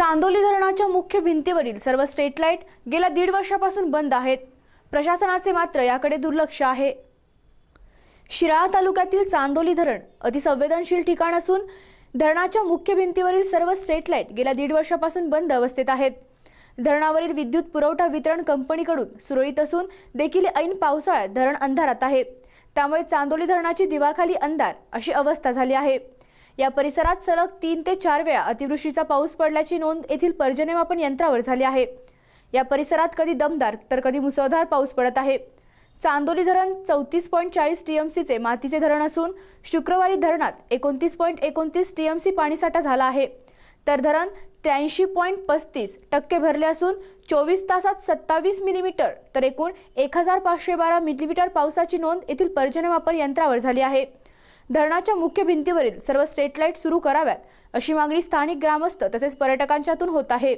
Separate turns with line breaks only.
चांदोली धरणाच्या मुख्य भिंतीवरील सर्व स्ट्रीट लाइट गेल्या दीड वर्षापासून बंद आहेत. प्रशासनाचे मात्र याकडे दुर्लक्ष आहे. शिराळा तालुक्यातील चांदोली धरण अतिसंवेदनशील ठिकाण असून धरणाच्या मुख्य भिंतीवरील सर्व स्ट्रीट लाइट गेल्या दीड वर्षापासून बंद अवस्थेत आहेत. धरणावरील विद्युत पुरवठा वितरण कंपनीकडून सुरळीत असून देखील ऐन पावसाळ्यात धरण अंधारात आहे. त्यामुळे चांदोली धरणाची दिवाखाली अंधार अशी अवस्था झाली आहे. या परिसरात सलग तीन ते चार वेळा अतिवृष्टीचा पाऊस पडल्याची नोंद येथील पर्जन्यमापन यंत्रावर झाली आहे. या परिसरात कधी दमदार तर कधी मुसळधार पाऊस पडत आहे. चांदोली धरण चौतीस पॉईंट चाळीस टीएमसीचे मातीचे धरण असून शुक्रवारी धरणात एकोणतीस पॉईंट एकोणतीस टीएमसी पाणीसाठा झाला आहे. तर धरण त्र्याऐंशी पॉईंट पस्तीस टक्के भरले असून चोवीस तासात सत्तावीस मिलीमीटर तर एकूण एक हजार पाचशे बारा मिलीमीटर पावसाची नोंद येथील पर्जन्यमापन यंत्रावर झाली आहे. धरणाच्या मुख्य भिंतीवरील सर्व स्ट्रीट लाइट सुरू कराव्यात अशी मागणी स्थानिक ग्रामस्थ तसेच पर्यटकांच्यातून होत आहे.